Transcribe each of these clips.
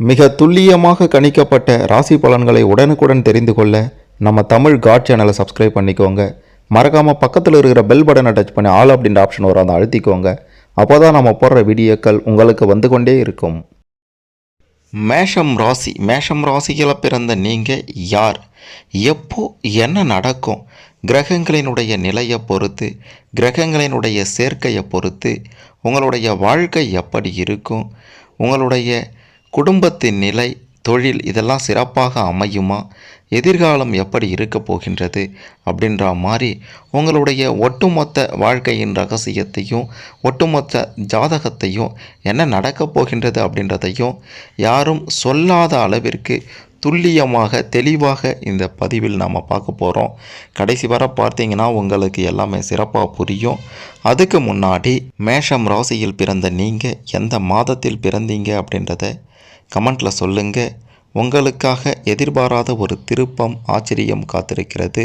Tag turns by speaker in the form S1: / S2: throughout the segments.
S1: மிக துல்லியமாக கணிக்கப்பட்ட ராசி பலன்களை உடனுக்குடன் தெரிந்து கொள்ள நம்ம தமிழ் காட் சேனலை சப்ஸ்கிரைப் பண்ணிக்கோங்க. மறக்காமல் பக்கத்தில் இருக்கிற பெல் பட்டனை டச் பண்ணி ஆல் அப்படின்ற ஆப்ஷன் வரும் அதை அழுத்திக்கோங்க. அப்போ தான் நம்ம போடுற வீடியோக்கள் உங்களுக்கு வந்து கொண்டே இருக்கும். மேஷம் ராசி. மேஷம் ராசியில் பிறந்த நீங்கள் யார்? எப்போ என்ன நடக்கும்? கிரகங்களினுடைய நிலையை பொறுத்து கிரகங்களினுடைய சேர்க்கையை பொறுத்து உங்களுடைய வாழ்க்கை எப்படி இருக்கும்? உங்களுடைய குடும்பத்தின் நிலை தொழில் இதெல்லாம் சிறப்பாக அமையுமா? எதிர்காலம் எப்படி இருக்க போகின்றது? அப்படின்ற மாதிரி உங்களுடைய ஒட்டுமொத்த வாழ்க்கையின் ரகசியத்தையும் ஒட்டுமொத்த ஜாதகத்தையும் என்ன நடக்கப் போகின்றது அப்படின்றதையும் யாரும் சொல்லாத அளவிற்கு துல்லியமாக தெளிவாக இந்த பதிவில் நாம் பார்க்க போகிறோம் கடைசி வர பார்த்தீங்கன்னா உங்களுக்கு எல்லாமே சிறப்பாக புரியும். அதுக்கு முன்னாடி மேஷம் ராசியில் பிறந்த நீங்கள் எந்த மாதத்தில் பிறந்தீங்க அப்படின்றத கமெண்ட்டில் சொல்லுங்கள் உங்களுக்காக எதிர்பாராத ஒரு திருப்பம் ஆச்சரியம் காத்திருக்கிறது.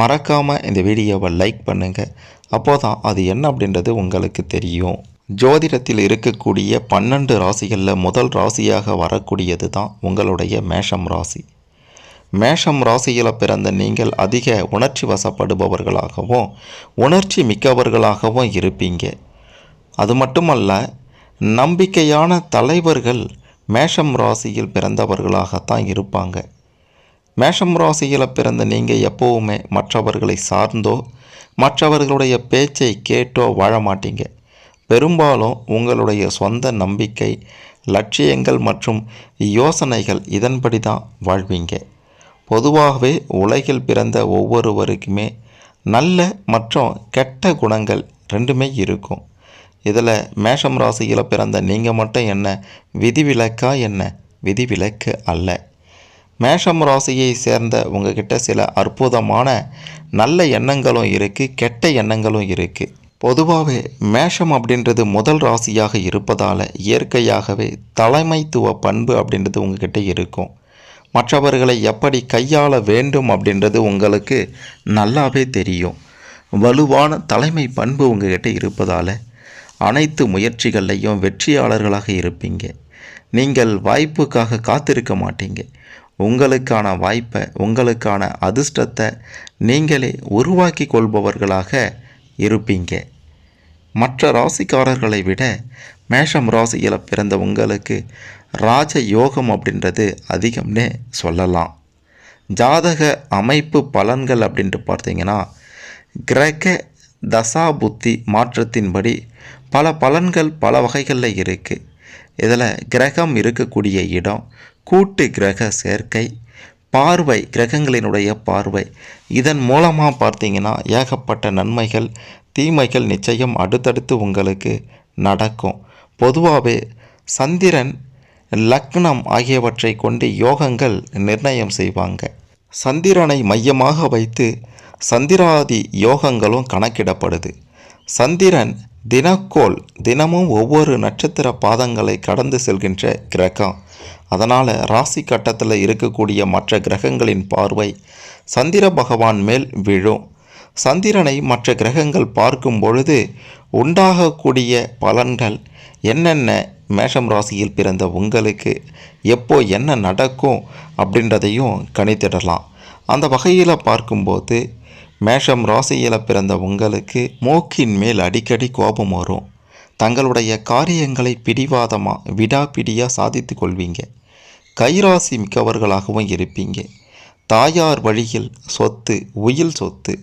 S1: மறக்காமல் இந்த வீடியோவை லைக் பண்ணுங்கள் அப்போ தான் அது என்ன அப்படின்றது உங்களுக்கு தெரியும். ஜோதிடத்தில் இருக்கக்கூடிய பன்னெண்டு ராசிகளில் முதல் ராசியாக வரக்கூடியது தான் உங்களுடைய மேஷம் ராசி. மேஷம் ராசியில் பிறந்த நீங்கள் அதிக உணர்ச்சி வசப்படுபவர்களாகவும் உணர்ச்சி மிக்கவர்களாகவும் இருப்பீங்க. அது மட்டுமல்ல நம்பிக்கையான தலைவர்கள் மேஷம் ராசியில் பிறந்தவர்களாகத்தான் இருப்பாங்க. மேஷம் ராசியில் பிறந்த நீங்கள் எப்போவுமே மற்றவர்களை சார்ந்தோ மற்றவர்களுடைய பேச்சை கேட்டோ வாழ மாட்டீங்க பெரும்பாலும் உங்களுடைய சொந்த நம்பிக்கை லட்சியங்கள் மற்றும் யோசனைகள் இதன்படி தான் வாழ்வீங்க. பொதுவாகவே உலகில் பிறந்த ஒவ்வொருவருக்குமே நல்ல மற்றும் கெட்ட குணங்கள் ரெண்டுமே இருக்கும். இதில் மேஷம் ராசியில் பிறந்த நீங்கள் மட்டும் என்ன? விதிவிலக்கா என்ன? விதிவிலக்கு அல்ல. மேஷம் ராசியை சேர்ந்த உங்ககிட்ட சில அற்புதமான நல்ல எண்ணங்களும் இருக்குது கெட்ட எண்ணங்களும் இருக்குது பொதுவாகவே மேஷம் அப்படின்றது முதல் ராசியாக இருப்பதால் இயற்கையாகவே தலைமைத்துவ பண்பு அப்படின்றது உங்ககிட்ட இருக்கும். மற்றவர்களை எப்படி கையாள வேண்டும் அப்படின்றது உங்களுக்கு நல்லாவே தெரியும். வலுவான தலைமை பண்பு உங்ககிட்ட இருப்பதால் அனைத்து முயற்சிகள்லையும் வெற்றியாளர்களாக இருப்பீங்க. நீங்கள் வாய்ப்புக்காக காத்திருக்க மாட்டீங்க. உங்களுக்கான வாய்ப்பை உங்களுக்கான அதிர்ஷ்டத்தை நீங்களே உருவாக்கி கொள்பவர்களாக இருப்பீங்க. மற்ற ராசிக்காரர்களை விட மேஷம் ராசியில் பிறந்த உங்களுக்கு ராஜ யோகம் அப்படின்றது அதிகம்னே சொல்லலாம். ஜாதக அமைப்பு பலன்கள் அப்படின்ட்டு பார்த்தீங்கன்னா கிரக தசா புத்தி மாற்றத்தின்படி பல பலன்கள் பல வகைகளில் இருக்குது இதில் கிரகம் இருக்கக்கூடிய இடம் கூட்டு கிரக சேர்க்கை பார்வை கிரகங்களினுடைய பார்வை. இதன் மூலமாக பார்த்தீங்கன்னா ஏகப்பட்ட நன்மைகள் தீமைகள் நிச்சயம் அடுத்தடுத்து உங்களுக்கு நடக்கும். பொதுவாகவே சந்திரன் லக்னம் ஆகியவற்றை கொண்டு யோகங்கள் நிர்ணயம் செய்வாங்க. சந்திரனை மையமாக வைத்து சந்திராதி யோகங்களும் கணக்கிடப்படுது. சந்திரன் தினக்கோள் தினமும் ஒவ்வொரு நட்சத்திர பாதங்களை கடந்து செல்கின்ற கிரகம். அதனால் ராசி கட்டத்தில் இருக்கக்கூடிய மற்ற கிரகங்களின் பார்வை சந்திர பகவான் மேல் விழும். சந்திரனை மற்ற கிரகங்கள் பார்க்கும் பொழுது உண்டாகக்கூடிய பலன்கள் என்னென்ன மேஷம் ராசியில் பிறந்த உங்களுக்கு எப்போ என்ன நடக்கும் அப்படின்றதையும் கணித்திடலாம். அந்த வகையில் பார்க்கும்போது மேஷம் ராசியில் பிறந்த உங்களுக்கு மூக்கின் மேல் அடிக்கடி கோபம் வரும். தங்களுடைய காரியங்களை பிடிவாதமாக விடாப்பிடியாக சாதித்து கொள்வீங்க. கைராசி மிக்கவர்களாகவும் இருப்பீங்க. தாயார் வழியில் சொத்து உயில் சொத்து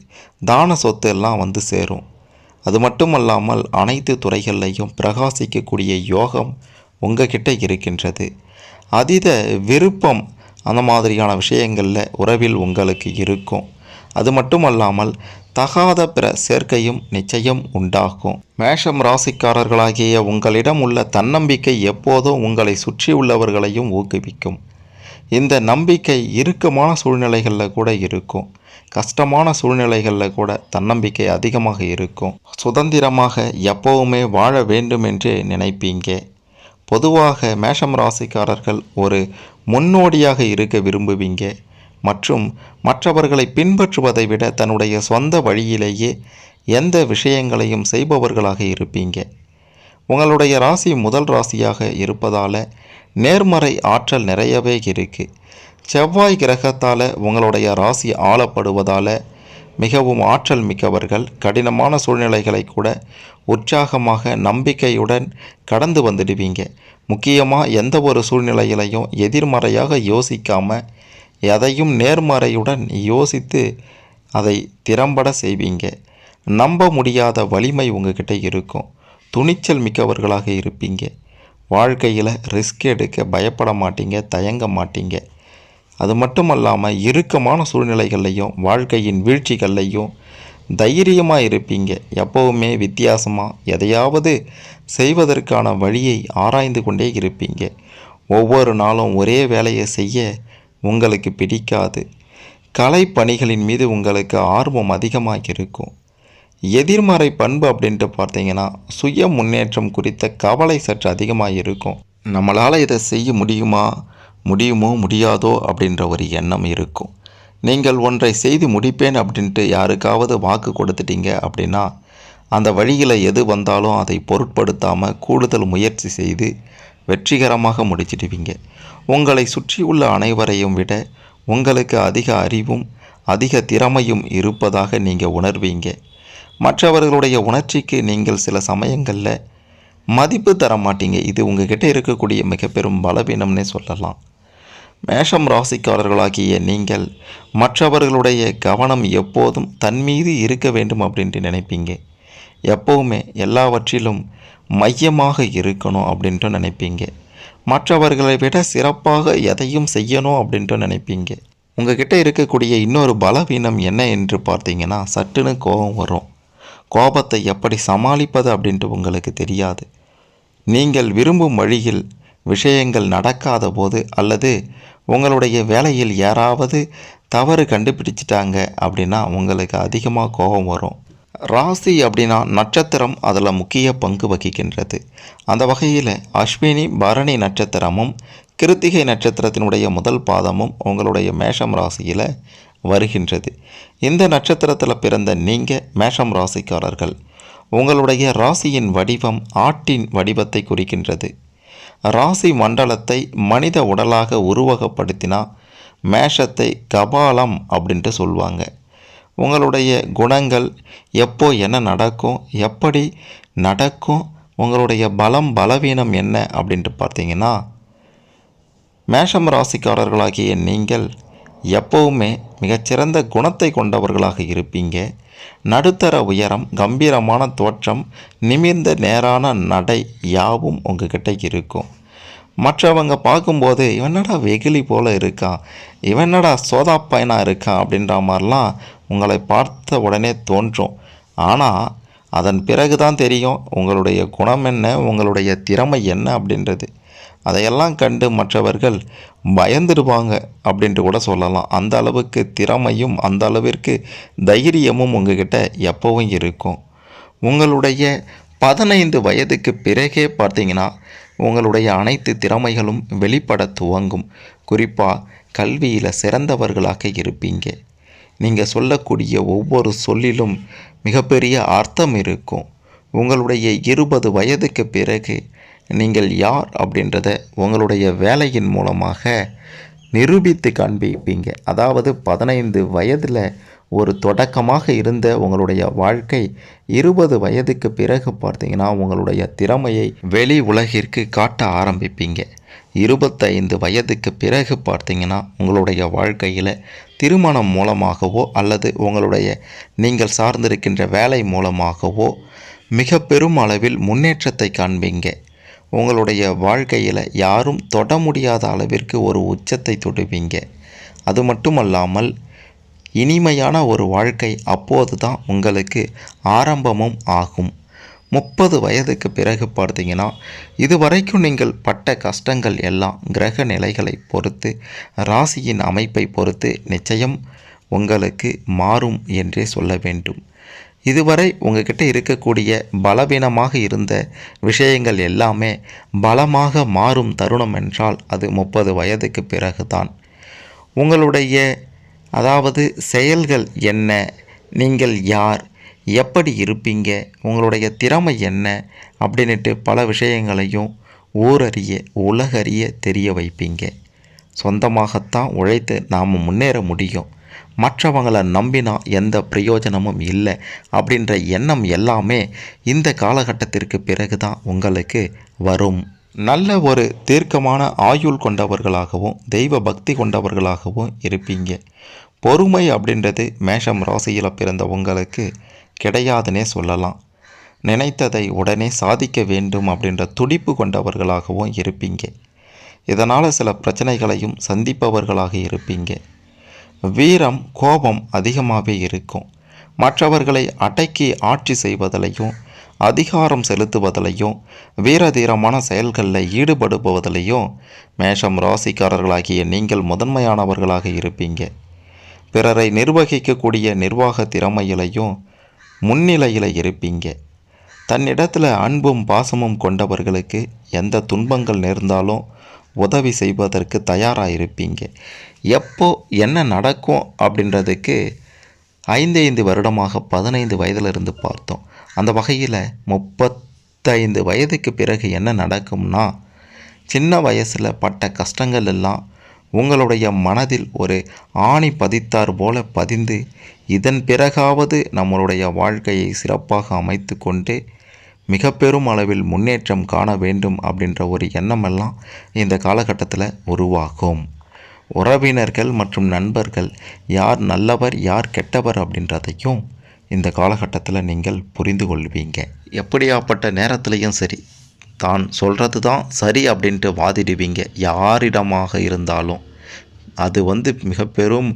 S1: தான சொத்து எல்லாம் வந்து சேரும். அது மட்டுமல்லாமல் அனைத்து துறைகள்லையும் பிரகாசிக்கக்கூடிய யோகம் உங்ககிட்ட இருக்கின்றது. அதீத விருப்பம் அந்த மாதிரியான விஷயங்களில் உறவில் உங்களுக்கு இருக்கும். அது மட்டுமல்லாமல் தகாத பிற சேர்க்கையும் நிச்சயம் உண்டாகும். மேஷம் ராசிக்காரர்களாகிய உங்களிடம் உள்ள தன்னம்பிக்கை எப்போதும் உங்களை சுற்றியுள்ளவர்களையும் ஊக்குவிக்கும். இந்த நம்பிக்கை இறுக்கமான சூழ்நிலைகளில் கூட இருக்கும். கஷ்டமான சூழ்நிலைகளில் கூட தன்னம்பிக்கை அதிகமாக இருக்கும். சுதந்திரமாக எப்போவுமே வாழ வேண்டும் என்று நினைப்பீங்க. பொதுவாக மேஷம் ராசிக்காரர்கள் ஒரு முன்னோடியாக இருக்க விரும்புவீங்க. மற்றும் மற்றவர்களை பின்பற்றுவதை விட தன்னுடைய சொந்த வழியிலேயே எந்த விஷயங்களையும் செய்பவர்களாக இருப்பீங்க. உங்களுடைய ராசி முதல் ராசியாக இருப்பதால் நேர்மறை ஆற்றல் நிறையவே இருக்குது செவ்வாய் கிரகத்தால் உங்களுடைய ராசி ஆளப்படுவதால் மிகவும் ஆற்றல் மிக்கவர்கள் கடினமான சூழ்நிலைகளை கூட உற்சாகமாக நம்பிக்கையுடன் கடந்து வந்துடுவீங்க. முக்கியமாக எந்த ஒரு சூழ்நிலையிலையும் எதிர்மறையாக யோசிக்காமல் எதையும் நேர்மறையுடன் யோசித்து அதை திறம்பட செய்வீங்க. நம்ப முடியாத வலிமை உங்ககிட்ட இருக்கும். துணிச்சல் மிக்கவர்களாக இருப்பீங்க. வாழ்க்கையில் ரிஸ்க் எடுக்க பயப்பட மாட்டீங்க தயங்க மாட்டீங்க. அது மட்டும் அல்லாமல் இறுக்கமான சூழ்நிலைகள்லையும் வாழ்க்கையின் வீழ்ச்சிகள்லையும் தைரியமாக இருப்பீங்க. எப்போவுமே வித்தியாசமாக எதையாவது செய்வதற்கான வழியை ஆராய்ந்து கொண்டே இருப்பீங்க. ஒவ்வொரு நாளும் ஒரே வேலையை செய்ய உங்களுக்கு பிடிக்காது. கலை பணிகளின் மீது உங்களுக்கு ஆர்வம் அதிகமாக இருக்கும் எதிர்மறை பண்பு அப்படின்ட்டு பார்த்தீங்கன்னா சுய முன்னேற்றம் குறித்த கவலை சற்று அதிகமாக இருக்கும் நம்மளால் இதை செய்ய முடியுமா? முடியுமோ? முடியாதோ? அப்படின்ற ஒரு எண்ணம் இருக்கும். நீங்கள் ஒன்றை செய்து முடிப்பேன் அப்படின்ட்டு யாருக்காவது வாக்கு கொடுத்துட்டீங்க அப்படின்னா அந்த வழியில் எது வந்தாலும் அதை பொருட்படுத்தாமல் கூடுதல் முயற்சி செய்து வெற்றிகரமாக முடிச்சிடுவீங்க உங்களை சுற்றியுள்ள அனைவரையும் விட உங்களுக்கு அதிக அறிவும் அதிக திறமையும் இருப்பதாக நீங்கள் உணர்வீங்க. மற்றவர்களுடைய உணர்ச்சிக்கு நீங்கள் சில சமயங்களில் மதிப்பு தர மாட்டீங்க. இது உங்ககிட்ட இருக்கக்கூடிய மிக பெரும் பலவீனம்னே சொல்லலாம். மேஷம் ராசிக்காரர்களாகிய நீங்கள் மற்றவர்களுடைய கவனம் எப்போதும் தன் மீது இருக்க வேண்டும் அப்படின்ட்டு நினைப்பீங்க. எப்போவுமே எல்லாவற்றிலும் மையமாக இருக்கணும் அப்படின்ட்டு நினைப்பீங்க. மற்றவர்களை விட சிறப்பாக எதையும் செய்யணும் அப்படின்ட்டு நினைப்பீங்க. உங்ககிட்ட இருக்கக்கூடிய இன்னொரு பலவீனம் என்ன என்று பார்த்தீங்கன்னா சட்டுன்னு கோபம் வரும். கோபத்தை எப்படி சமாளிப்பது அப்படின்ட்டு உங்களுக்கு தெரியாது. நீங்கள் விரும்பும் வழியில் விஷயங்கள் நடக்காத போது அல்லது உங்களுடைய வேலையில் யாராவது தவறு கண்டுபிடிச்சிட்டாங்க அப்படின்னா உங்களுக்கு அதிகமாக கோபம் வரும். ராசி அப்படின்னா நட்சத்திரம் அதில் முக்கிய பங்கு வகிக்கின்றது. அந்த வகையில் அஸ்வினி பரணி நட்சத்திரமும் கிருத்திகை நட்சத்திரத்தினுடைய முதல் பாதமும் உங்களுடைய மேஷம் ராசியில் வருகின்றது. இந்த நட்சத்திரத்தில் பிறந்த நீங்கள் மேஷம் ராசிக்காரர்கள் உங்களுடைய ராசியின் வடிவம் ஆட்டின் வடிவத்தை குறிக்கின்றது. ராசி மண்டலத்தை மனித உடலாக உருவகப்படுத்தினா மேஷத்தை கபாலம் அப்படின்ட்டு சொல்லுவாங்க உங்களுடைய குணங்கள் எப்போ என்ன நடக்கும் எப்படி நடக்கும் உங்களுடைய பலம் பலவீனம் என்ன அப்படின்ட்டு பார்த்தீங்கன்னா மேஷம் ராசிக்காரர்களாகிய நீங்கள் எப்போவுமே மிகச்சிறந்த குணத்தை கொண்டவர்களாக இருப்பீங்க. நடுத்தர உயரம் கம்பீரமான தோற்றம் நிமிர்ந்த நேரான நடை யாவும் உங்ககிட்ட இருக்கும். மற்றவங்க பார்க்கும்போது இவனடா வெகுளி போல இருக்கான் இவனடா சோதா பையனாக இருக்கான் அப்படின்ற மாதிரிலாம் உங்களை பார்த்த உடனே தோன்றும். ஆனால் அதன் பிறகு தான் தெரியும் உங்களுடைய குணம் என்ன உங்களுடைய திறமை என்ன அப்படின்றது. அதையெல்லாம் கண்டு மற்றவர்கள் பயந்துடுவாங்க அப்படின்ட்டு கூட சொல்லலாம். அந்த அளவுக்கு திறமையும் அந்த அளவிற்கு தைரியமும் உங்ககிட்ட எப்போவும் இருக்கும். உங்களுடைய பதினைந்து வயதுக்கு பிறகே பார்த்தீங்கன்னா உங்களுடைய அனைத்து திறமைகளும் வெளிப்பட துவங்கும். குறிப்பாக கல்வியில் சிறந்தவர்களாக இருப்பீங்க. நீங்கள் சொல்லக்கூடிய ஒவ்வொரு சொல்லிலும் மிகப்பெரிய அர்த்தம் இருக்கும். உங்களுடைய இருபது வயதுக்கு பிறகு நீங்கள் யார் அப்படின்றத உங்களுடைய வேலையின் மூலமாக நிரூபித்து காண்பிப்பீங்க. அதாவது பதினைந்து வயதில் ஒரு தொடக்கமாக இருந்த உங்களுடைய வாழ்க்கை இருபது வயதுக்கு பிறகு பார்த்தீங்கன்னா உங்களுடைய திறமையை வெளி உலகிற்கு காட்ட ஆரம்பிப்பீங்க. இருபத்தைந்து வயதுக்கு பிறகு பார்த்தீங்கன்னா உங்களுடைய வாழ்க்கையில் திருமணம் மூலமாகவோ அல்லது உங்களுடைய நீங்கள் சார்ந்திருக்கின்ற வேலை மூலமாகவோ மிக பெரும் அளவில் முன்னேற்றத்தை காண்பீங்க. உங்களுடைய வாழ்க்கையில் யாரும் தொட முடியாத அளவிற்கு ஒரு உச்சத்தை தொடுவீங்க. அது மட்டுமல்லாமல் இனிமையான ஒரு வாழ்க்கை அப்போது தான் உங்களுக்கு ஆரம்பமும் ஆகும். முப்பது வயதுக்கு பிறகு பார்த்தீங்கன்னா இதுவரைக்கும் நீங்கள் பட்ட கஷ்டங்கள் எல்லாம் கிரக நிலைகளை பொறுத்து ராசியின் அமைப்பை பொறுத்து நிச்சயம் உங்களுக்கு மாறும் என்றே சொல்ல வேண்டும். இதுவரை உங்ககிட்ட இருக்கக்கூடிய பலவீனமாக இருந்த விஷயங்கள் எல்லாமே பலமாக மாறும் தருணம் என்றால் அது முப்பது வயதுக்கு பிறகுதான். உங்களுடைய அதாவது செயல்கள் என்ன? நீங்கள் யார்? எப்படி இருப்பீங்க? உங்களுடைய திறமை என்ன? அப்படின்ட்டு பல விஷயங்களையும் ஊரறிய உலகறிய தெரிய வைப்பீங்க. சொந்தமாகத்தான் உழைத்து நாம் முன்னேற முடியும். மற்றவங்களை நம்பினா எந்த பிரயோஜனமும் இல்லை அப்படின்ற எண்ணம் எல்லாமே இந்த காலகட்டத்திற்கு பிறகு தான் உங்களுக்கு வரும். நல்ல ஒரு தீர்க்கமான ஆயுள் கொண்டவர்களாகவும் தெய்வ பக்தி கொண்டவர்களாகவும் இருப்பீங்க. பொறுமை அப்படின்றது மேஷம் ராசியில் பிறந்த உங்களுக்கு கிடையாதுன்னே சொல்லலாம். நினைத்ததை உடனே சாதிக்க வேண்டும் அப்படின்ற துடிப்பு கொண்டவர்களாகவும் இருப்பீங்க. இதனால் சில பிரச்சனைகளையும் சந்திப்பவர்களாக இருப்பீங்க. வீரம் கோபம் அதிகமாகவே இருக்கும். மற்றவர்களை அடக்கி ஆட்சி செய்வதிலையும் அதிகாரம் செலுத்துவதிலையும் வீரதீரமான செயல்களில் ஈடுபடுபவதிலையும் மேஷம் ராசிக்காரர்களாகிய நீங்கள் முதன்மையானவர்களாக இருப்பீங்க. பிறரை நிர்வகிக்கக்கூடிய நிர்வாக திறமையிலையும் முன்னிலையில் இருப்பீங்க. தன்னிடத்தில் அன்பும் பாசமும் கொண்டவர்களுக்கு எந்த துன்பங்கள் நேர்ந்தாலும் உதவி செய்வதற்கு தயாராக இருப்பீங்க. எப்போ என்ன நடக்கும் அப்படின்றதுக்கு ஐந்தைந்து வருடமாக பதினைந்து வயதிலிருந்து பார்த்தோம். அந்த வகையில் முப்பத்தைந்து வயதுக்கு பிறகு என்ன நடக்கும்னா சின்ன வயசில் பட்ட கஷ்டங்கள் எல்லாம் உங்களுடைய மனதில் ஒரு ஆணி பதித்தார் போல பதிந்து இதன் பிறகாவது நம்மளுடைய வாழ்க்கையை சிறப்பாக அமைத்து கொண்டு மிக பெரும் அளவில் முன்னேற்றம் காண வேண்டும் அப்படின்ற ஒரு எண்ணமெல்லாம் இந்த காலகட்டத்தில் உருவாகும். உறவினர்கள் மற்றும் நண்பர்கள் யார் நல்லவர் யார் கெட்டவர் அப்படின்றதையும் இந்த காலகட்டத்தில் நீங்கள் புரிந்து கொள்வீங்க. எப்படியாப்பட்ட நேரத்துலையும் சரி தான் சொல்கிறது தான் சரி அப்படின்ட்டு வாதிடுவீங்க. யாரிடமாக இருந்தாலும். அது வந்து மிக பெரும்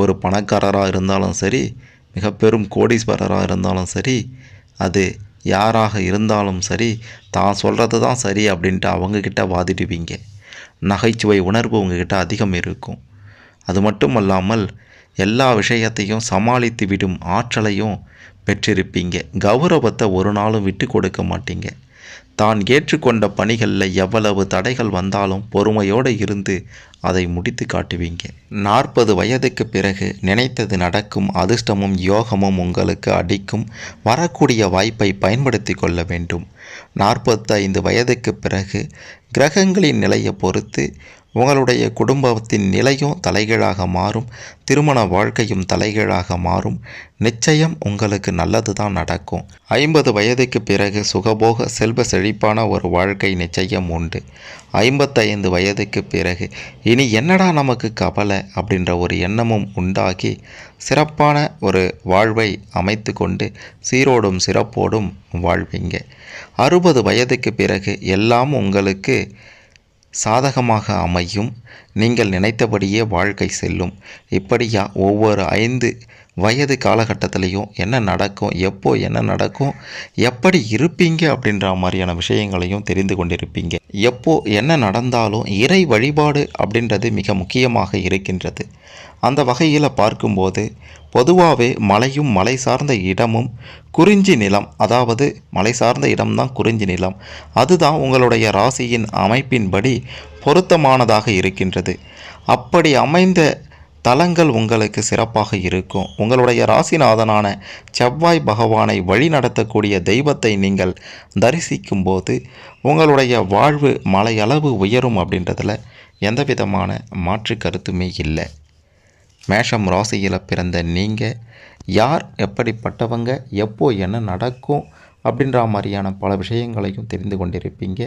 S1: ஒரு பணக்காரராக இருந்தாலும் சரி மிக பெரும் கோடீஸ்வரராக இருந்தாலும் சரி அது யாராக இருந்தாலும் சரி தான் சொல்கிறது தான் சரி அப்படின்ட்டு அவங்கக்கிட்ட வாதிடுவீங்க. நகைச்சுவை உணர்வு உங்ககிட்ட அதிகம் இருக்கும். அது மட்டும் அல்லாமல் எல்லா விஷயத்தையும் சமாளித்து விடும் ஆற்றலையும் பெற்றிருப்பீங்க. கௌரவத்தை ஒரு நாளும் விட்டு கொடுக்க மாட்டீங்க. தான் ஏற்றுக்கொண்ட பணிகளில் எவ்வளவு தடைகள் வந்தாலும் பொறுமையோடு இருந்து அதை முடித்து காட்டுவீங்க. நாற்பது வயதுக்கு பிறகு நினைத்தது நடக்கும் அதிர்ஷ்டமும் யோகமும் உங்களுக்கு அடிக்கும். வரக்கூடிய வாய்ப்பை பயன்படுத்தி கொள்ள வேண்டும். நாற்பத்தைந்து வயதுக்கு பிறகு கிரகங்களின் நிலையை பொறுத்து உங்களுடைய குடும்பத்தின் நிலையும் தலைகீழாக மாறும் திருமண வாழ்க்கையும் தலைகீழாக மாறும். நிச்சயம் உங்களுக்கு நல்லது தான் நடக்கும். ஐம்பது வயதுக்கு பிறகு சுகபோக செல்வ செழிப்பான ஒரு வாழ்க்கை நிச்சயம் உண்டு. ஐம்பத்தைந்து வயதுக்கு பிறகு இனி என்னடா நமக்கு கவலை அப்படின்ற ஒரு எண்ணமும் உண்டாகி சிறப்பான ஒரு வாழ்வை அமைத்து கொண்டு சீரோடும் சிறப்போடும் வாழ்வீங்க. அறுபது வயதுக்கு பிறகு எல்லாம் உங்களுக்கு சாதகமாக அமையும். நீங்கள் நினைத்தபடியே வாழ்க்கை செல்லும். இப்படியா? ஒவ்வொரு ஐந்து வயது காலகட்டத்திலையும் என்ன நடக்கும் எப்போ என்ன நடக்கும் எப்படி இருப்பீங்க அப்படின்ற மாதிரியான விஷயங்களையும் தெரிந்து கொண்டிருப்பீங்க. எப்போ என்ன நடந்தாலும் இறை வழிபாடு அப்படின்றது மிக முக்கியமாக இருக்கின்றது. அந்த வகையில் பார்க்கும்போது பொதுவாகவே மலையும் மலை சார்ந்த இடமும் குறிஞ்சி நிலம் அதாவது மலை சார்ந்த இடம்தான் குறிஞ்சி நிலம் அதுதான் உங்களுடைய ராசியின் அமைப்பின்படி பொருத்தமானதாக இருக்கின்றது. அப்படி அமைந்த தலங்கள் உங்களுக்கு சிறப்பாக இருக்கும். உங்களுடைய ராசிநாதனான செவ்வாய் பகவானை வழிநடத்தக்கூடிய தெய்வத்தை நீங்கள் தரிசிக்கும்போது உங்களுடைய வாழ்வு மலையளவு உயரும் அப்படின்றதில் எந்த விதமான மாற்று கருத்துமே இல்லை. மேஷம் ராசியில் பிறந்த நீங்கள் யார் எப்படிப்பட்டவங்க எப்போ என்ன நடக்கும் அப்படின்ற மாதிரியான பல விஷயங்களையும் தெரிந்து கொண்டிருப்பீங்க.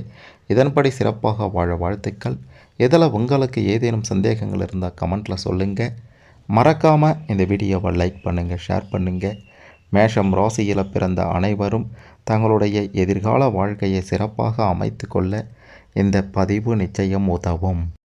S1: இதன்படி சிறப்பாக வாழ வாழ்த்துக்கள். இதில் உங்களுக்கு ஏதேனும் சந்தேகங்கள் இருந்தால் கமெண்ட்டில் சொல்லுங்கள் மறக்காமல் இந்த வீடியோவை லைக் பண்ணுங்கள் ஷேர் பண்ணுங்கள் மேஷம் ராசியில் பிறந்த அனைவரும் தங்களுடைய எதிர்கால வாழ்க்கையை சிறப்பாக அமைத்து கொள்ள இந்த பதிவு நிச்சயம் உதவும்.